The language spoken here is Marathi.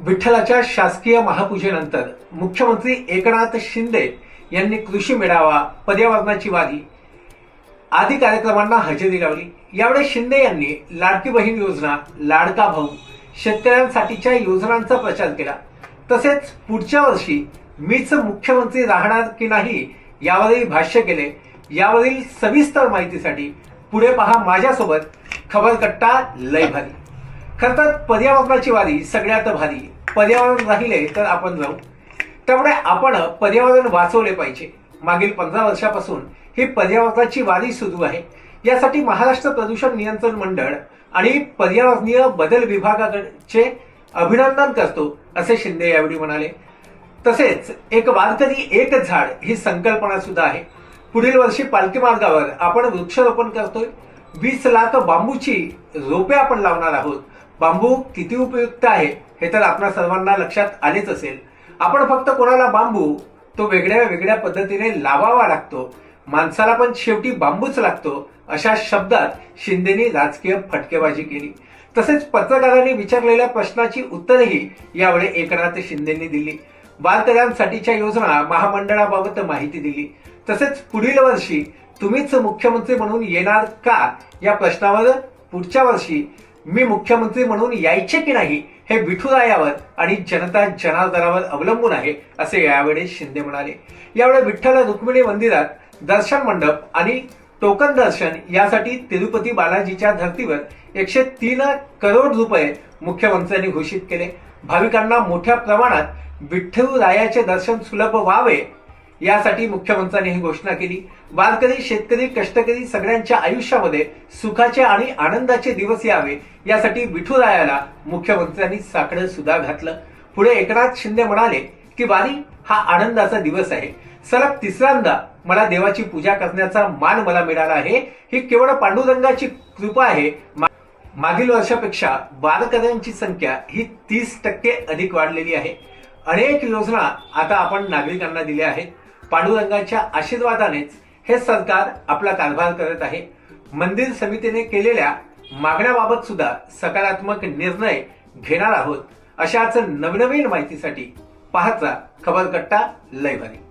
विठ्ठलाच्या शासकीय महापूजेनंतर मुख्यमंत्री एकनाथ शिंदे यांनी कृषी मेळावा पर्यावरणाची वारी आदी कार्यक्रमांना हजेरी लावली. यावेळी शिंदे यांनी लाडकी बहीण योजना लाडका भाऊ शेतकऱ्यांसाठीच्या योजनांचा प्रचार केला. तसेच पुढच्या वर्षी मीच मुख्यमंत्री राहणार की नाही यावरही भाष्य केले. यावरील सविस्तर माहितीसाठी पुढे पहा माझ्यासोबत खबरकट्टा लय भारी तर पर्यावरणाची वारी सगळ्यात भारी. पर्यावरण राहिले तर आपण जाऊ. त्यामुळे आपण पर्यावरण वाचवले पाहिजे. मागील पंधरा वर्षापासून ही पर्यावरणाची वारी सुरू आहे. यासाठी महाराष्ट्र प्रदूषण नियंत्रण मंडळ आणि पर्यावरणीय बदल विभागाचे अभिनंदन करतो असे शिंदे यावेळी म्हणाले. तसेच एक वारकरी एक झाड ही संकल्पना सुद्धा आहे. पुढील वर्षी पालखी मार्गावर आपण वृक्षारोपण करतोय. वीस लाख बांबूची रोपे आपण लावणार आहोत. बांबू किती उपयुक्त आहे हे तर आपल्या सर्वांना लक्षात आलेच असेल. आपण फक्त कोणाला बांबू तो वेगळ्या वेगळ्या पद्धतीने लावावा लागतो. माणसाला पण शेवटी बांबूच लागतो अशा शब्दात शिंदेनी राजकीय फटकेबाजी केली. तसेच पत्रकारांनी विचारलेल्या प्रश्नाची उत्तरही यावेळी एकनाथ शिंदेनी दिली. वारकऱ्यांसाठीच्या योजना महामंडळाबाबत माहिती दिली. तसेच पुढील वर्षी तुम्हीच मुख्यमंत्री म्हणून येणार का या प्रश्नावर पुढच्या वर्षी मी मुख्यमंत्री म्हणून यायचे की नाही हे विठुरायावर आणि जनता जनार्दनावर अवलंबून आहे असे यावेळी शिंदे म्हणाले. यावेळी विठ्ठल रुक्मिणी मंदिरात दर्शन मंडप आणि टोकन दर्शन यासाठी तिरुपती बालाजीच्या धर्तीवर एकशे तीन करोड रुपये मुख्यमंत्र्यांनी घोषित केले. भाविकांना मोठ्या प्रमाणात विठ्ठल रायाचे दर्शन सुलभ व्हावे यासाठी मुख्यमंत्र्यांनी ही घोषणा केली. वारकरी शेतकरी कष्टकरी सगळ्यांच्या आयुष्यामध्ये सुखाचे आणि आनंदाचे दिवस यावे यासाठी विठुरायाला मुख्यमंत्र्यांनी साकडं सुद्धा घातलं. पुढे एकनाथ शिंदे म्हणाले की वारी हा आनंदाचा दिवस आहे. सलग तिसऱ्यांदा मला देवाची पूजा करण्याचा मान मला मिळाला आहे. ही केवळ पांडुरंगाची कृपा आहे. मागील वर्षापेक्षा वारकऱ्यांची संख्या ही तीस टक्के अधिक वाढलेली आहे. अनेक योजना आता आपण नागरिकांना दिल्या आहेत. पांडुरंगाच्या आशीर्वादानेच हे सरकार आपला कारभार करत आहे. मंदिर समितीने केलेल्या मागण्याबाबत सुद्धा सकारात्मक निर्णय घेणार आहोत अशाच नवनवीन माहितीसाठी पाहत खबरकट्टा लयभारी.